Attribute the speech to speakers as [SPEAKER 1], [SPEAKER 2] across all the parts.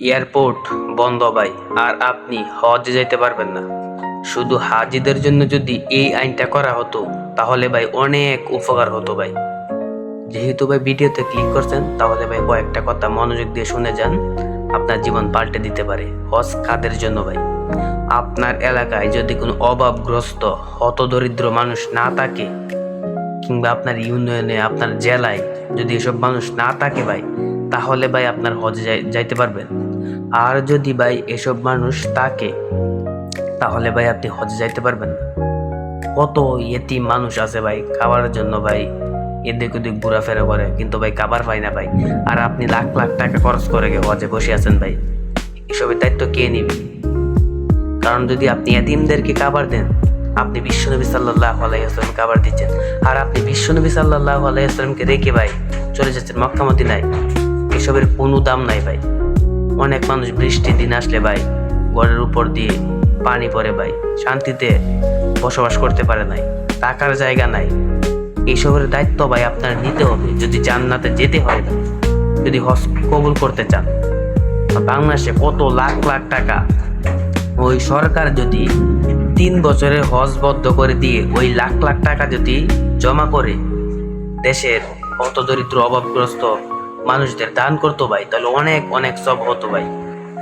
[SPEAKER 1] Airport বন্ধ ভাই, আর আপনি হজে যেতে পারবেন না। শুধু হাজিদের জন্য যদি এই আইনটা করা হতো, তাহলে ভাই অনেক উপকার হতো ভাই। যেহেতু ভাই ভিডিওতে ক্লিক করছেন, তাহলে ভাই কয়েকটা কথা মনোযোগ দিয়ে শুনে যান। আপনার জীবন পাল্টে দিতে পারে হজ কাদের জন্য ভাই। আপনার এলাকায় যদি কোনো অভাবগ্রস্ত, হতদরিদ্র মানুষ না থাকে, কিংবা আপনার ইউনিয়নে, আপনার জেলায় যদি এসব মানুষ না থাকে ভাই তাহলে ভাই আপনার হজে যাই- যাইতে পারবেন। আর যদি ভাই এসব মানুষ তাকে তাহলে ভাই আপনি হজে যাইতে পারবেন না। কত এতিম মানুষ আছে ভাই খাবার জন্য ভাই, এদিক ওদিক ঘোরাফেরা করে, কিন্তু ভাই খাবার পায় না ভাই। আর আপনি লাখ লাখ টাকা খরচ করে গিয়ে হজে বসে আছেন ভাই, এসবের দায়িত্ব কে নিবে? কারণ যদি আপনি এতিমদেরকে খাবার দেন, আপনি বিশ্বনবী সাল্লাহ আলাইসালাম খাবার দিচ্ছেন। আর আপনি বিশ্বনবী সাল্লাহ আলাইসালামকে রেখে ভাই চলে যাচ্ছেন মক্কা মদিনায় এসবের কোনো দাম নাই ভাই। অনেক মানুষ বৃষ্টির দিন আসলে ভাই, ঘরের উপর দিয়ে পানি পড়ে ভাই, শান্তিতে বসবাস করতে পারে নাই টাকার জায়গা নাই। এইসবের দায়িত্ব ভাই আপনার নিতে হবে, যদি জান্নাতে যেতে হয়, যদি হজ কবুল করতে চান। বাংলাদেশে কত লাখ লাখ টাকা, ওই সরকার যদি তিন বছরের হজ বদ্ধ করে দিয়ে ওই লাখ লাখ টাকা যদি জমা করে, দেশের অত দরিদ্র, অভাবগ্রস্ত মানুষদের দান করতো ভাই, তাহলে অনেক অনেক সব হতো ভাই।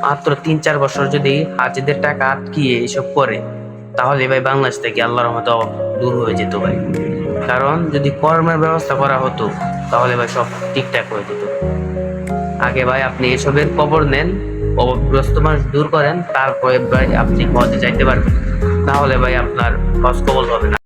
[SPEAKER 1] মাত্র তিন, চার বছর যদি হাজিদের টাকা আটকিয়ে এইসব করে, তাহলে ভাই বাংলাদেশ থেকে আল্লাহর রহমতে দূর হয়ে যেত ভাই। কারণ যদি কর্মের ব্যবস্থা করা হতো, তাহলে ভাই সব ঠিকঠাক হয়ে যেত। আগে ভাই আপনি এসবের খবর নেন, অভাবগ্রস্ত মানুষ দূর করেন, তারপরে ভাই আপনি হজে যাইতে পারবেন। তাহলে ভাই আপনার হজ কবল হবে না।